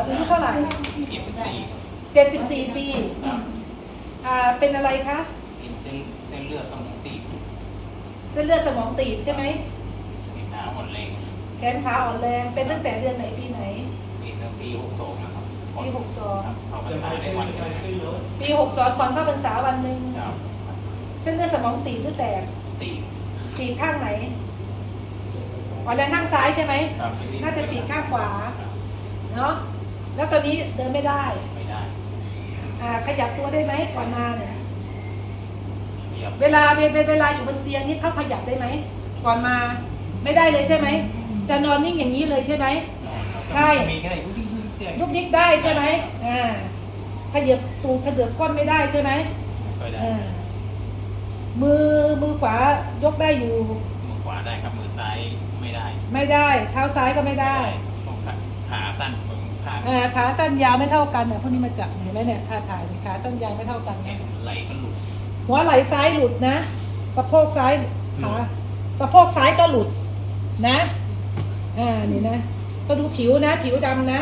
ดเกษรอายุเท่าไหร่เก็บตี74ปีครับอ่าเป็นอะไรคะ เป็นเส้นเส้นเลือดสมองตีบเส้นเลือดสมองตีบใช่ไหม มีขาอ่อนแรงแขนขาอ่อนแรง เป็นตั้งแต่เดือนไหนปีไหน ปีตั้งปีหกสองนะครับปีครับ62เขาพรรษาได้วันเดียวนะปี62ก่อนเข้าพรรษาวันหนึ่งครับเส้นเลือดสมองตีบหรือแตก ตีบตีบข้างไหนอ่อนแรงข้างซ้ายใช่ไหม ครับน่าจะตีบข้างขวาเนาะ แล้วตอนนี้เดินไม่ได้ ไม่ได้อ่าขยับตัวได้ไหมก่อนมาเนี่ยเรียบเวลาเวลาเวลาอยู่บนเตียงนี่เขาขยับได้ไหมก่อนมาไม่ได้เลยใช่ไหม จะนอนนิ่งอย่างนี้เลยใช่ไหม ใช่ มีแค่ไหนลูกดิ้งเตียงลุกดิกได้ใช่ไหมอ่าขยับตูดขยับก้นไม่ได้ใช่ไหมก็ได้อ่ามือมือขวายกได้อยู่ มือขวาได้ครับมือซ้ายไม่ได้ ไม่ได้ เท้าซ้ายก็ไม่ได้ต้องขาขาสั้นผมขา เอ่อขาสั้นยาวไม่เท่ากันเนี่ยพวกนี้มาจับเห็นไหมเนี่ยท่าถ่ายเนี่ยขาสั้นยาวไม่เท่ากันแขเนี่ยนไหลก็หลุดหัวไหล่ซ้ายหลุดนะสะโพกซ้ายขาสะโพกซ้ายก็หลุดนะ อ่านี่นะ ก็ดูผิวนะ ผิวดำนะ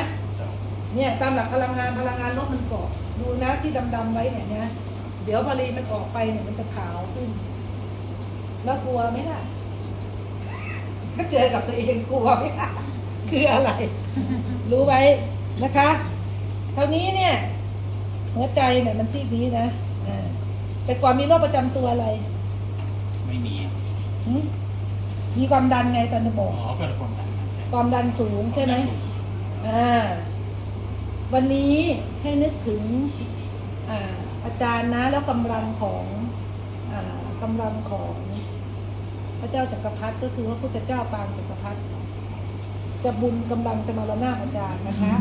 เนี่ยตามหลักพลังงานพลังงานลบมันเกาะดูนะที่ดำๆไว้เนี่ยนะเดี๋ยวพอรีมันออกไปเนี่ยมันจะขาวขึ้น แล้วกลัวไหมล่ะถ้าเจอกับตัวเองกลัวไหมล่ะคืออะไร รู้ไว้ นะคะคราวนี้เนี่ย หัวใจเนี่ยมันซีกนี้นะอ่าแต่ก่อนมีโรคประจำตัวอะไรไม่มีหึมีความดันไงตอนจะบอ๋ออกก็เลยความดันความดันสูงใช่ไหม อ่า วันนี้ให้นึกถึงอ่าอาจารย์นะแล้วกำลังของอ่ากำลังของพระเจ้าจักรพรรดิก็คือพระพุทธเจ้าปางจักรพรรดิ จะบุญกำลังจะมาละหน้าอาจารย์นะคะ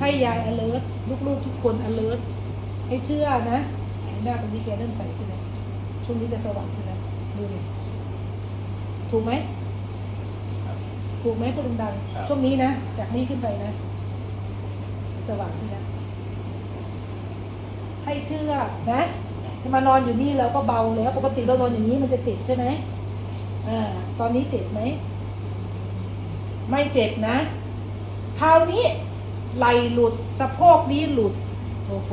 ให้ยาย alert ลูกๆทุกคน alert ให้เชื่อนะหน้าตรงนี้แกเริ่มใสขึ้นแล้วช่วงนี้จะสว่างขึ้นแล้วดูดิถูกไหมถูกไหมพูดดังๆช่วงนี้นะ จากนี้ขึ้นไปนะ สว่างขึ้นแล้วให้เชื่อนะจะมานอนอยู่นี่แล้วก็เบาแล้ว ปกติเรานอนอย่างนี้มันจะเจ็บใช่ไหมอ่าตอนนี้เจ็บไหม ไม่เจ็บนะ คราวนี้ไหลหลุดสะโพกนี้หลุดโอ้โห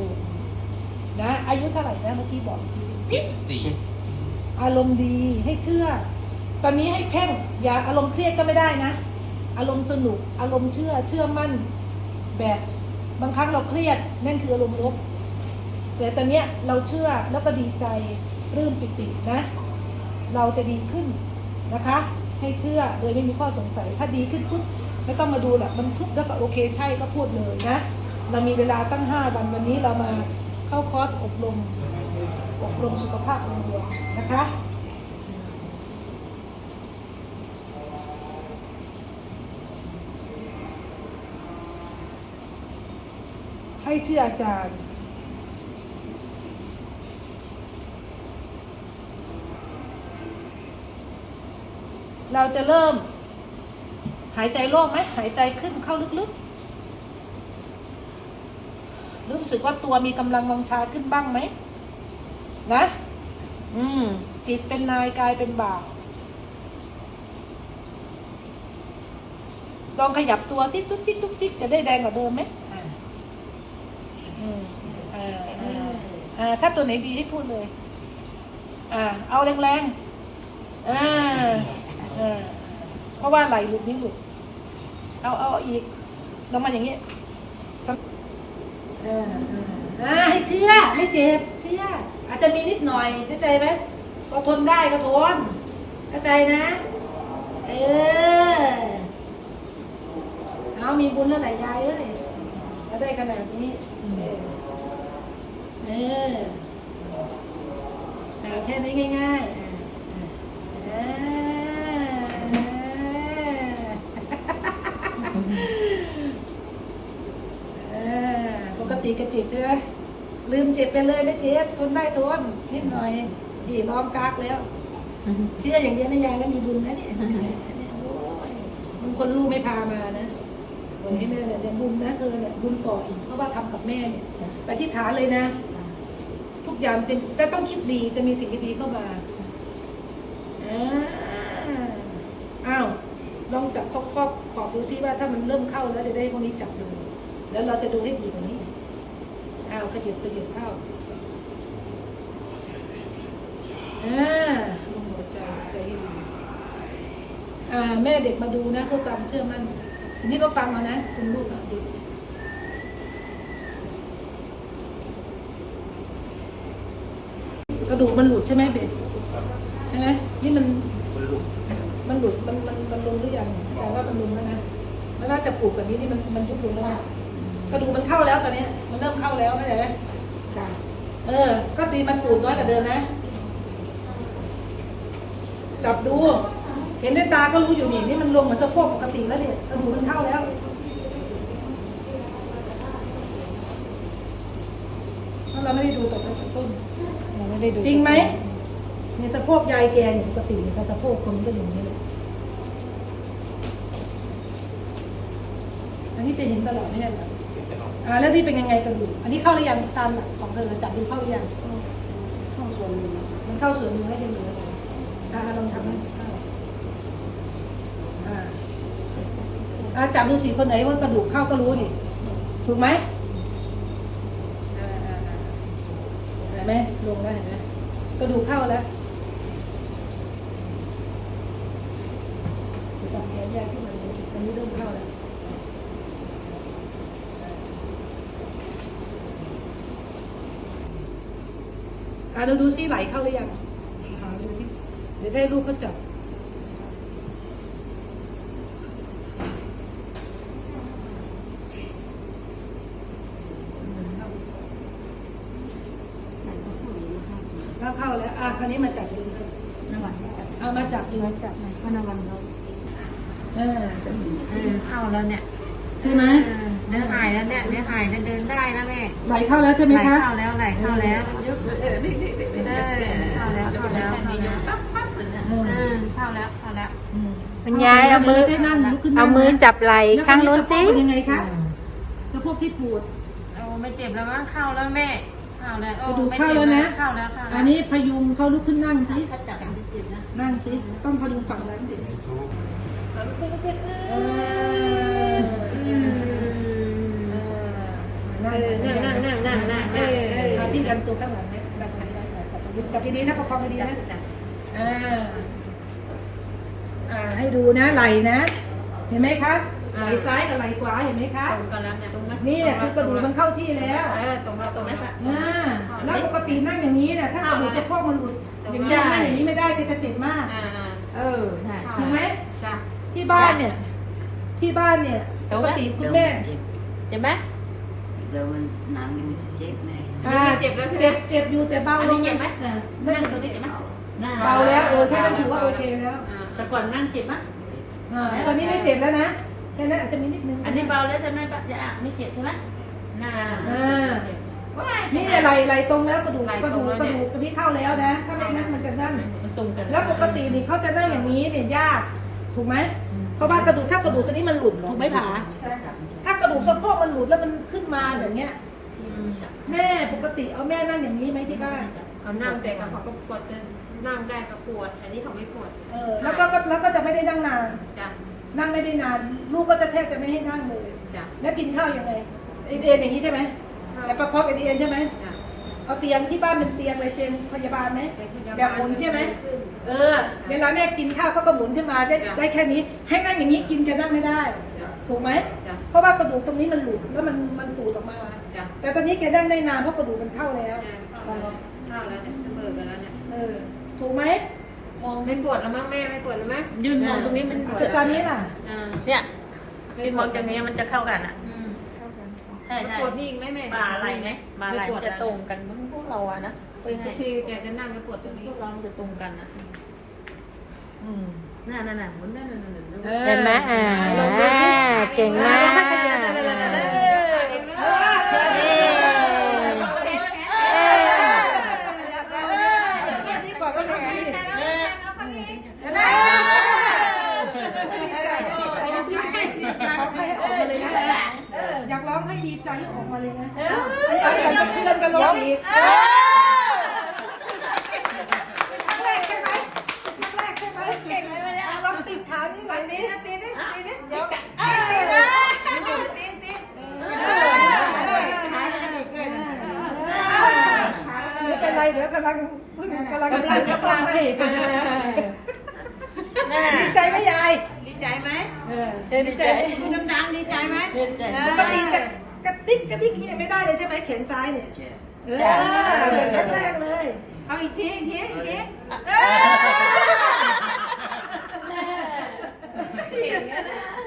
นะ อายุเท่าไหร่นะเมื่อกี้บอกอีกทีเจ็ดสิบสี่อารมณ์ดีให้เชื่อ ตอนนี้ให้เพ่งอย่าอารมณ์เครียดก็ไม่ได้นะ อารมณ์สนุก อารมณ์เชื่อเชื่อมั่น แบบบางครั้งเราเครียดนั่นคืออารมณ์ลบแต่ตอนเนี้ยเราเชื่อแล้วก็ดีใจปลื้มปิตินะ เราจะดีขึ้นนะคะ ให้เชื่อโดยไม่มีข้อสงสัย ถ้าดีขึ้นปุ๊บไม่ต้องมาดูแหรอกมันทุกข์แล้วก็โอเคใช่ก็พูดเลยนะ เรามีเวลาตั้งห้าวันวันนี้เรามาเข้าคอร์สอบรมอบรมสุขภาพองค์รวมนะคะให้เชื่ออาจารย์ เราจะเริ่ม หายใจโล่งไหมหายใจขึ้นเข้าลึกๆ รู้สึกว่าตัวมีกำลังวังชาขึ้นบ้างไหมนะ อืม จิตเป็นนายกายเป็นบ่าวลองขยับตัวที่ตุ๊กติ๊กตุ๊กติ๊กจะได้แดงกว่าเดิมไหมอ่าอ่าอ่าถ้าตัวไหนดีให้พูดเลย อ่า เอาแรงๆ อ่า อ่าเพราะว่าไหลหลุดนี่หลุด เอาเอาอีกลงมาอย่างนี้อ่าอ่าอ่าให้เชื่อไม่เจ็บเชื่ออาจจะมีนิดหน่อยเข้าใจไหมก็ทนได้ก็ทนเข้าใจนะ เออเอามีบุญแล้วไหลายยายเอ้ยก็ได้ขนาดนี้เออเออเอาแค่นี้ง่าย ๆ ก็เจ็บใช่ไหมลืมเจ็บไปเลยไม่เจ็บทนได้ทนนิดหน่อย ดีร้องกากแล้วเชื่ออย่างเดียวนะยายแล้วมีบุญนะเนี่ยบางคนลูกไม่พามานะเออให้แม่เนี่ยบุญนะเธอเนี่ยบุญต่ออีกเพราะว่าทำกับแม่เนี่ยไปที่ฐานเลยนะ ทุกอย่างจะแต่ต้องคิดดีจะมีสิ่งดีๆเข้ามาอ้าวลองจับครอบขอบดูซิว่าถ้ามันเริ่มเข้าแล้วจะได้พวกนี้จับดู แล้วเราจะดูให้ดีกว่านี้ อ้าวขยับขยับเข้าอ่าลงหัวใจหัวใจให้ดีอ่าแม่เด็กมาดูนะเพื่อความเชื่อมั่นทีนี้ก็ฟังเอานะ คุณลูกอะดูกระดูกมันหลุดใช่ไหมเบ็ดใช่ไหมนี่มันมันหลุดมันหลุดมันมันมันลงหรือยังแต่ว่ามันลงแล้วนะแล้วน่าจะปลูกแบบนี้นี่มันมันยุบลงแล้วนะ กระดูกมันเข้าแล้วตอนนี้มันเริ่มเข้าแล้วเข้าใจไหมค่ะเออ ก็ตีมันปูดน้อยกว่าเดิมนะ จับดู เห็นด้วยตาก็รู้อยู่นี่นี่มันลงเหมือนสะโพกปกติแล้วเนี่ยกระดูกมันเข้าแล้วเพราะเราไม่ได้ดูตกแต่ต้นเราไม่ได้ดูจริงไหมในสะโพกยายแกเนี่ยปกติเนี่ยสะโพกคนก็อย่างนี้เลยอันนี้จะเห็นตลอดไม่ใช่เหร อ่าแล้วที่เป็นยังไงกระดูอันนี้เข้าหรือยังตามหลักของเธอจับดูเข้าหรือยังเข้าส่วนมันเข้าส่วนหนึ่งให้เป็นเหลือเลยอ่าลองทำให้เข้าอ่าอ่าจับดูสิคนไหนว่ากระดูกเข้าก็รู้นี่ถูกไหมอ่าอ่าเห็นไหมลงแล้วเห็นไหมกระดูกเข้าแล้วจับแขนแยกขึ้นมาเลยอันนี้เริ่มเข้าแล้ว อะเราดูซิไหลเข้าหรือยังหาดูซิเดี๋ยวจะให้ลูกเขาจับเข้าเข้าแล้ว อะคราวนี้มาจับดูครับนวันจับเอามาจับดูน้อยจับไหนก็นวันเราอ่าเออเข้าแล้วเนี่ย ใช่ไหมเออเนื้อหายแล้วเนี่ยเนื้อหายแล้วเดินได้นะแม่ไหลเข้าแล้วใช่ไหมไหลคะเข้าแล้วไหลเข้าแล้วเออเออเข้าแล้วเข้าแล้วเข้าแล้วเอเอออเข้าแล้วเข้าแล้วอืมคุณยายเอามือให้นั่งลุกขึ้นนั่งเอามือจับไหล่แล้วข้างนู้นสิสะโพกเป็นยังไงคะสะโพกที่ปวด โอ้ไม่เจ็บแล้วมั้งเข้าแล้วแม่เข้าแล้วโอ้กระดูกไม่เข้าเจ็บแล้วนะเข้าแล้วเข้าแล้วอันนี้พยุงเขาลุกขึ้นนั่งสิจับจับเจ็บนะนั่งสิต้องพยุงฝั่งนั้นดิเออ อืมนั่งเออนั่งนั่งนั่งนั่งนั่งเออเออเอาที่ดันตัวข้างหลังเนี่ยดันไปได้จับดีจับดีๆนะประคองดีๆนะอ่าอ่าให้ดูนะไหลนะ เห็นไหมคะไหลซ้ายกับไหลขวาเห็นไหมคะตรงกันแล้วเนี่ยตรงไหมนี่แหละคือกระดูกมันเข้าที่แล้วเออตรงแล้วตรงแล้วอ่าแล้วปกตินั่งอย่างนี้เนี่ยถ้ากระดูกสะโพกมันหลุดอย่างนี้นั่งอย่างนี้ไม่ได้ก็จะเจ็บมากอ่าเออใช่ถูกไหมที่บ้านเนี่ย ที่บ้านเนี่ย ปกติคุณแม่เจ็บไหมเดี๋ยวมันหนังนี่มันจะเจ็บแน่อ่าเจ็บเจ็บอยู่แต่เบาลงอ่านั่งตรงนี้เจ็บไหมเบาแล้วเออแค่นั้นถือว่าโอเคแล้วแต่ก่อนนั่งเจ็บไหมอ่าตอนนี้ไม่เจ็บแล้วนะแค่นั้นอาจจะมีนิดนึงอันนี้เบาแล้วใช่ไหมป้าจะไม่เจ็บใช่ไหมน่าอ่านี่นี่เนี่ยไหลไหลตรงแล้วกระดูกกระดูกกระดูกตรงนี้เข้าแล้วนะ ถ้าไม่นั่นมันจะนั่นมันตรงกันแล้วปกตินี่เขาจะนั่งอย่างนี้เนี่ยยากถูกไหม เพราะว่ากระดูกถ้ากระดูกตัวนี้มันหลุดถูกไหมผาใช่ค่ะถ้ากระดูกสะโพกมันหลุดแล้วมันขึ้นมาแบบเนี้ย แม่ปกติเอาแม่นั่งอย่างนี้ไหมที่บ้านเขานั่งแต่เขาก็ปวดจะนั่งได้ก็ปวดอันนี้เขาไม่ปวดเออแล้วก็แล้วก็จะไม่ได้นั่งนาน จ้ะนั่งไม่ได้นาน ลูกก็จะแทบจะไม่ให้นั่งเลย จ้ะแล้วกินข้าวยังไงเอ็นเอ็นอย่างนี้ใช่ไหมแต่ประคองเอ็นเอ็นใช่ไหม จ้ะ เอาเตียงที่บ้านเป็นเตียงเลยเตียงพยาบาลไหมแบบหมุนใช่ไหมเออ เวลาแม่กินข้าวเขาก็หมุนขึ้นมาได้ได้แค่นี้ ให้นั่งอย่างนี้กินจะนั่งไม่ได้ ถูกไหมจ้ะเพราะว่ากระดูกตรงนี้มันหลุดแล้วมันมันปูดออกมาจ้ะแต่ตอนนี้แกนั่งได้นานเพราะกระดูกมันเข้าแล้วเข้าแล้วเนี่ยเสมอกันแล้วเนี่ยเออถูกไหมมองไม่ปวดแล้วมั้งแม่ไม่ปวดแล้วมั้งยืนมองตรงนี้มันเจอจานนี้ล่ะอ่าเนี่ยยืนมองตรงนี้มันจะเข้ากันอะอืม ใช่ใช่ปวดนี่อีกไหมแม่บ่าไหล่ไงบ่าไหล่ม่ปวมัดนจะตรงกันมึงพวกเราอะนะคุยทุง่ากยทีแกจะนั่งก็ปวดตรงนี้พวกเรามันจะตรงกันอะอืมนั่นนั่นนั่นหมุนนั่นนั่นนั่นนั่นออเห็นไหมอ่าลองดูสิเก่งมาก เออแค่นี้ก่อนก็ยังดีเห็นไหมดีใจดีใจดีใจดีใจร้องให้ออกมาเลยนะอยากร้องให้ ดีใจให้ออกมาเลยนะไอ้สันสะเทือนจะร้องอีกครั้งแรกใช่ไหมครั้งแรกใช่ไหมเก่งไหมเนี่ยลองติดขานี่หน่อยตีนตีนตีนตีนเดี๋ยวกันตีนตีนตีนตีนไม่เป็นไรเดี๋ยวกำลังเพิ่งกำลังกำลังจะฟังให้ดีใจไหมยาย ดีใจไหมเออดีใจคุณดังๆดีใจไหมปกติจะ กระติกกระติกนี่ไม่ได้เลยใช่ไหมแขนซ้ายเนี่ยเจ็บเออแรกๆเลย เอาอีกทีอีกทีอีกที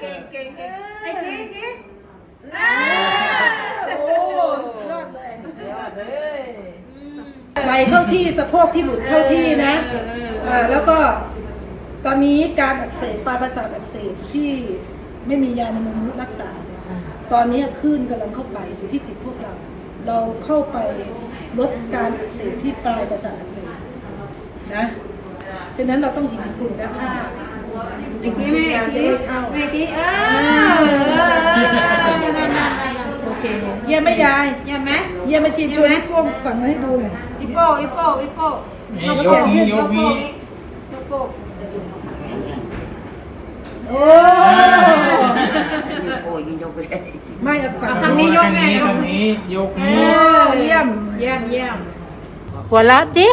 เก่งเก่งเก่งไอ้ทีทีโอ้สุดยอดเลยไหลเข้าที่สะโพกที่หลุดเข้าที่นะอ่าแล้วก็ตอนนี้การอักเสบปลายประสาทอักเสบที่ไม่มียาในมือรักษา ตอนนี้คลื่นกำลังเข้าไปอยู่ที่จิตพวกเรา เราเข้าไปลดการอักเสบที่ปลายประสาทอักเสบนะฉะนั้นเราต้องเห็นคุณและค่าอีกทีแม่อีกทีแม่อีกทีเออโอเคเยี่ยมไหมยายเยี่ยมไหมเยี่ยมไหมชีนชวนพี่ก้มฝั่งมาให้ดูหน่อยอีโป้อีโป้อีโป้นี่ยกนี้ยกนี้ยกโป้ โอ้โอ้ยยังยกไม่ได้ไม่เอาฝั่งทางนี้ยกแม่ยทากงนี้ยกนี้เยี่ยมเยี่ยมเยี่ยมหัวเราะจิ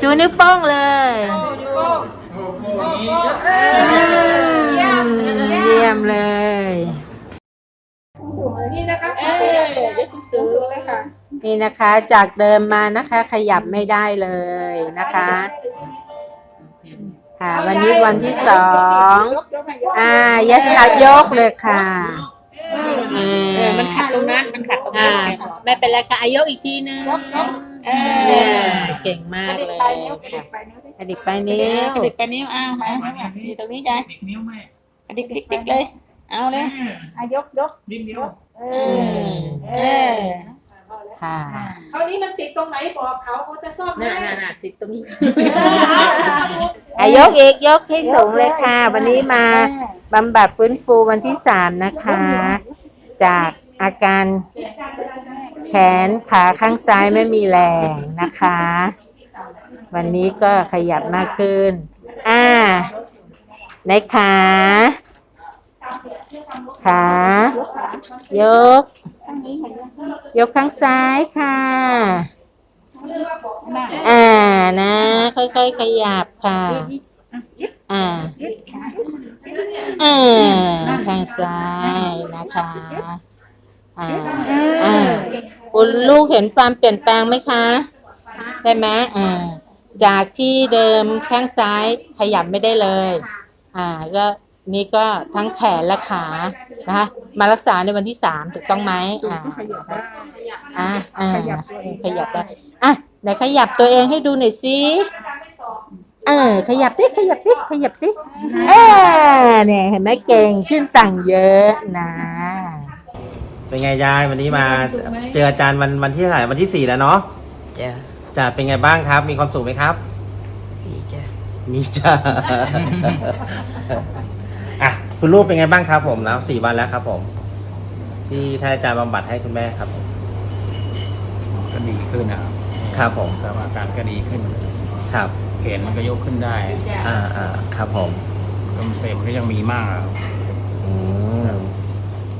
จูนิ้วโป้งเลยเยี่ยมเยี่ยมเลยนี่นะคะนี่นะคะจากเดิมมานะคะ ขยับไม่ได้เลยนะคะ ค่ะ วันนี้วันที่สองอ่ายาสนายกเลยค่ะเออมันขัดตรงนั้น มันขัดตรงนั้นไม่เป็นไรค่ะอายกอีกทีนึงเนี่ยเก่งมากเลยกระดิกไปนิ้วกระดิกไปนิ้วอ้าวมาอยู่ตรงนี้ยายดิกนิ้วแม่กระดิกดิกดิกเลย เอาเลยอายกยกดิกนิ้ว เออ เออ ค่ะคราวนี้มันติดตรงไหนบอกเขาเขาจะซ่อมให้น่ะติดตรงนี้อายกอีกยกให้สูงเลยค่ะ วันนี้มาบำบัดฟื้นฟูวันที่สามนะคะ จากอาการแขนขาข้างซ้ายไม่มีแรงนะคะ วันนี้ก็ขยับมากขึ้น อ่า ในขา ขา ยก ยกข้างซ้ายค่ะอ่านะ ค่อยๆขยับค่ะ อ่าเออข้างซ้ายนะคะ อ่า อ่าคุณลูกเห็นความเปลี่ยนแปลงไหมคะ ได้ไหมอ่า จากที่เดิมข้างซ้ายขยับไม่ได้เลย อ่า ก็ นี่ก็ทั้งแขนและขานะคะมารักษาในวันที่สามถูกต้องไหมอ่าอ่าอ่าขยับได้อะไหนขยับตัวเองให้ดูหน่อยสิเออขยับสิขยับสิขยับสิเออเนี่ยเห็นไหมเก่งขึ้นต่างเยอะนะเป็นไงยายวันนี้มาเจออาจารย์วันวันที่เท่าไหร่วันที่สี่แล้วเนาะจ้ะจะเป็นไงบ้างครับ มีความสุขไหมครับดีจ้ะมีจ้าอะ คุณลูกเป็นไงบ้างครับผมแล้วสี่วันแล้วครับ ผม ที่ท่านอาจารย์บำบัดให้คุณแม่ครับผมก็ดีขึ้นนะครับครับผมครับอาการก็ดีขึ้นครับแขนมันก็ยกขึ้นได้อ่าอ่าครับผมก็เป็นก็ยังมีมากอะอืม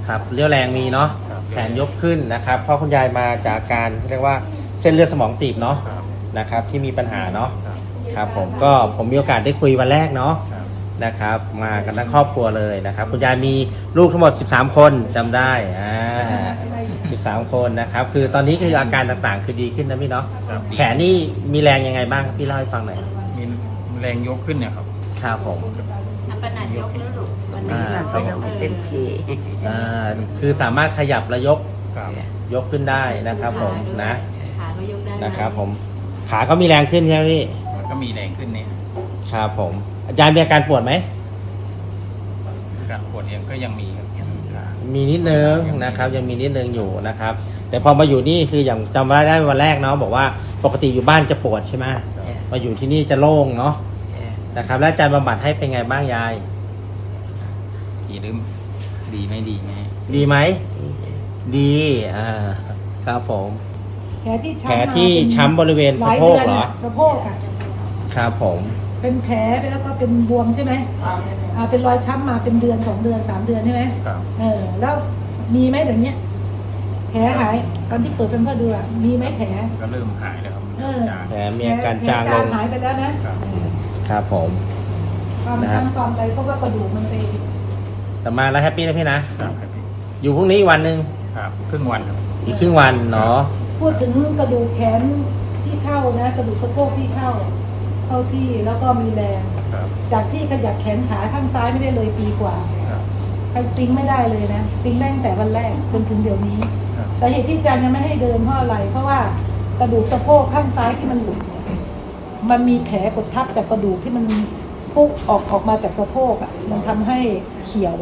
ครับเรี่ยวแรงมีเนาะครับ แขนยกขึ้นนะครับ เพราะคุณยายมาจากอาการเรียกว่าเส้นเลือดสมองตีบเนาะครับนะครับ ที่มีปัญหาเนาะครับครับผมก็ผมมีโอกาสได้คุยวันแรกเนาะครับ นะครับ มากันทั้งครอบครัวเลยนะครับ คุณยายมีลูกทั้งหมด 13 คนจำได้อ่า13 คนนะครับ คือตอนนี้คืออาการต่างๆ คือดีขึ้นนะพี่เนาะครับแขนนี่มีแรงยังไงบ้างครับพี่เล่าให้ฟังหน่อยมีแรงยกขึ้นเนี่ยครับครับผมปัญหายกแล้วลูกอ่ามันก็ยังไม่เต็มที่อ่าคือสามารถขยับและยกครับยกขึ้นได้นะครับ ผมนะขาก็ยกได้นะครับ ผมขาก็มีแรงขึ้นใช่ไหมพี่มันก็มีแรงขึ้นเนี่ยครับผม อาจารย์มีอาการปวดไหม การปวดเองก็ยังมีครับยังขามีนิดนึงนะครับ ยังมีนิดนึงอยู่นะครับ แต่พอมาอยู่นี่คืออย่างจำไว้ได้วันแรกเนาะบอกว่าปกติอยู่บ้านจะปวดใช่ไหมมาอยู่ที่นี่จะโล่งเนาะนะครับ แล้วอาจารย์บำบัดให้เป็นไงบ้างยาย ดีหรือดีไม่ดีไหมดีไหมดีอ่าครับผมแผลที่แผลช้ำที่ช้ำบริเวณหสะลายโพเดืกอนเหรออะสะโพกอะครับผม เป็นแผลไปแล้วก็เป็นบวมใช่ไหมอ่าเป็นรอยช้ำมาเป็นเดือนสองเดือนสามเดือนใช่ไหมครับเออ แล้วมีไหมอย่างเงี้ยแผลหายตอนที่เปิดเป็นพ่อดูอะมีไหมแผล ก็เริ่มหายแล้วครับเออ จาง แผลมีอาการจางลงแผหายไปแล้วนะครับเออครับผมความนะฮะช้ำความอะไรเพราะว่ากระดูกมันไป แต่มาแล้วแฮปปี้นะพี่นะ ครับครับพี่อยู่พรุ่งนี้อีกวันหนึ่งครับครึ่งวันครับ อีกครึ่งวันเนาะ พูดถึงกระดูกแขนที่เข้านะ กระดูกสะโพกที่เข้า เข้าที่แล้วก็มีแรง ครับจากที่ขยับแขนขาข้างซ้ายไม่ได้เลยปีกว่าครับ ไปติ้งไม่ได้เลยนะ ติ้งได้ตั้งแต่วันแรกจนถึงเดี๋ยวนี้ครับ สาเหตุที่อาจารย์ยังไม่ให้เดินเพราะอะไร เพราะว่ากระดูกสะโพกข้างซ้ายที่มันหลุดเนี่ยมันมีแผลกดทับจากกระดูกที่มันพุกออกออกมาจากสะโพกอะ มันทำให้เขียว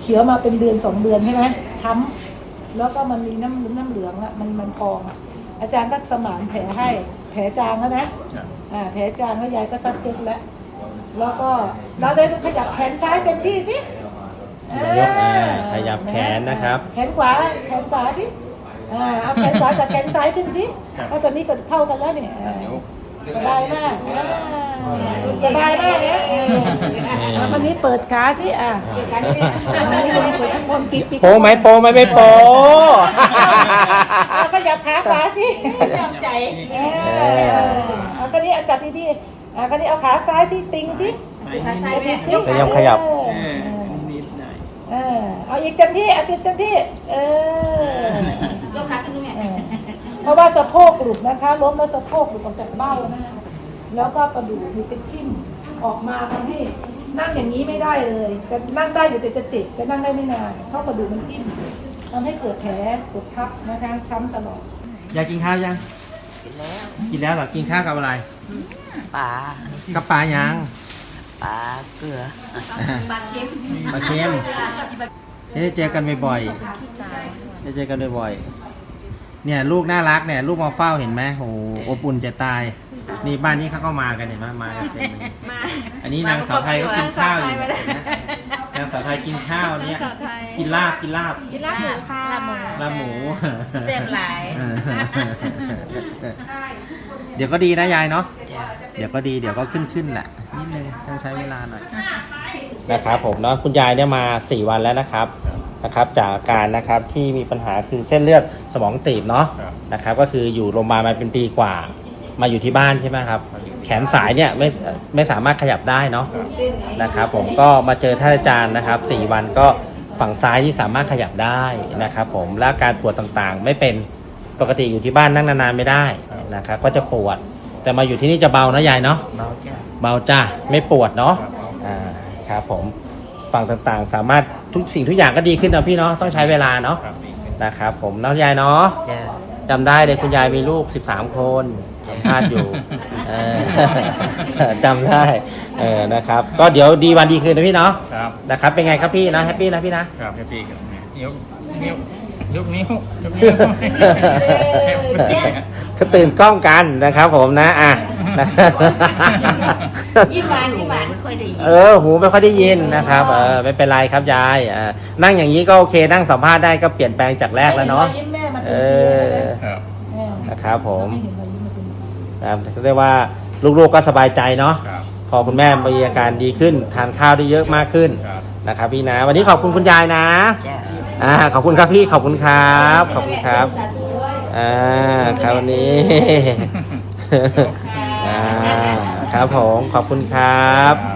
เขียวมาเป็นเดือนสองเดือนใช่ไหมช้ำแล้วก็มันมีน้ำน้ำเหลืองอะมันมันพองอะอาจารย์ก็สมานแผลให้ แผลจางแล้วนะ ครับ อ่าแผลจางแล้วยายก็ซัดเซ็ตแล้ว แล้วก็เราได้ขยับแขนซ้ายเต็มที่สิยกอ่าขยับแขนนะครับ แขนขวาแขนขวาสิอ่าเอาแขนขวาจากแขนซ้ายขึ้นสิเพราะตอนนี้ก็เข้ากันแล้วเนี่ยอ่าสบายมากอ่าสบายมากเนี่ยเออเอาวันนี้เปิดขาสิอ่าวันนี้เปิดข้างบนปิดปิด โปไหมโปไหมไม่โป เอาขยับขาขวาสิ ยอมใจ เออเอาก็นี้เอา จับดีๆอ่าก็นี้เอาขาซ้ายที่ติงสิขาซ้ายแม่ขยับขยับ เออเออเอาอีกเต็มที่เอาติดเต็มที่ เออยกขาขึ้นแม่เออเพราะว่าสะโพกหลุดนะคะ ล้มแล้วสะโพกหลุดออกจากเบ้านะคะแล้วก็กระดูกมีเป็นทิ่มออกมาทำให้นั่งอย่างนี้ไม่ได้เลยแต่นั่งได้อยู่แต่จะเจ็บแต่นั่งได้ไม่นานเพราะกระดูกมันทิ่มทำให้เกิดแผลกดทับนะคะช้ำตลอด อยากกินข้าวยัง กินแล้วกินแล้วเหรอกินข้าวกับอะไรปลากับปลายังปลาเกลือปลาเค็มปลาเค็มจะได้เจอกันบ่อยๆจะเจอกันบ่อยๆเนี่ยลูกน่ารักเนี่ย ลูกมาเฝ้าเห็นไหมโอ้โหอบอุ่นจะตาย นี่บ้านนี้เขาก็มากันเห็นไหมมากันเต็มเลยอันนี้นางสาวไทยก็กินข้าวอยู่นะนางสาวไทยกินข้าวเนี่ยกินลาบกินลาบกินลาบหมูค่ะลาบหมู ลาบหมูแซ่บหลาย เดี๋ยวก็ดีนะยายเนาะจ้ะเดี๋ยวก็ดีเดี๋ยวก็ขึ้นขึ้นแหละนิดนึงต้องใช้เวลาหน่อย นะครับผมเนาะคุณยายเนี่ยมา 4 วันแล้วนะครับนะครับ จากอาการนะครับที่มีปัญหาคือเส้นเลือดสมองตีบเนาะครับ นะครับ ก็คืออยู่โรงพยาบาลมาเป็นปีกว่า มาอยู่ที่บ้านใช่ไหมครับ แขนสายเนี่ยไม่ไม่สามารถขยับได้เนาะนะครับ ผมก็มาเจอท่านอาจารย์นะครับ 4 วันก็ฝั่งซ้ายที่สามารถขยับได้นะครับผมและอาการปวดต่างๆ ไม่เป็นปกติอยู่ที่บ้านนั่งนานๆไม่ได้นะครับก็จะปวด แต่มาอยู่ที่นี่จะเบานะยายเนาะเบาจ้ะเบาจ้าไม่ปวดเนาะอ่าครับผมฝั่งต่างๆ สามารถทุกสิ่งทุกอย่างก็ดีขึ้นนะพี่เนาะต้องใช้เวลาเนาะครับดีขึ้นนะครับผมน้องยายเนาะจ้ะจำได้เลยคุณยายมีลูก 13 คน สัมภาษณ์อยู่เออ จำได้เออนะครับ ก็เดี๋ยวดีวันดีคืนนะพี่เนาะครับนะครับ เป็นไงครับพี่นะแฮปปี้นะพี่นะ ครับแฮปปี้ครับยกนิ้วยกนิ้วยกนิ้วก็ตื่นกล้องกันนะครับ ผมนะอะนะยิ้มหวานยิ้มหวานไม่ค่อยได้ยินเออหูไม่ค่อยได้ยินนะครับ เออไม่เป็นไรครับยายอ่านั่งอย่างนี้ก็โอเคนั่งสัมภาษณ์ได้ก็เปลี่ยนแปลงจากแรกแล้วเนาะยิ้มแม่มาเอเป็นปีแล้วนะอครับเออนะครับผมไม่เห็ นรอยยิ้มมาเป็นปีนะครับเรียกว่าลูกๆก็สบายใจเนาะครับ พอคุณแม่มีอาการดีขึ้น ทานข้าวได้เยอะมากขึ้นครับ นะครับพี่นะวันนี้ขอบคุณคุณยายนะจ้ะอ่าขอบคุณครับพี่ขอบคุณครับขอบคุณครับอ่าครับวันนี้ อ่าครับผมขอบคุณครับ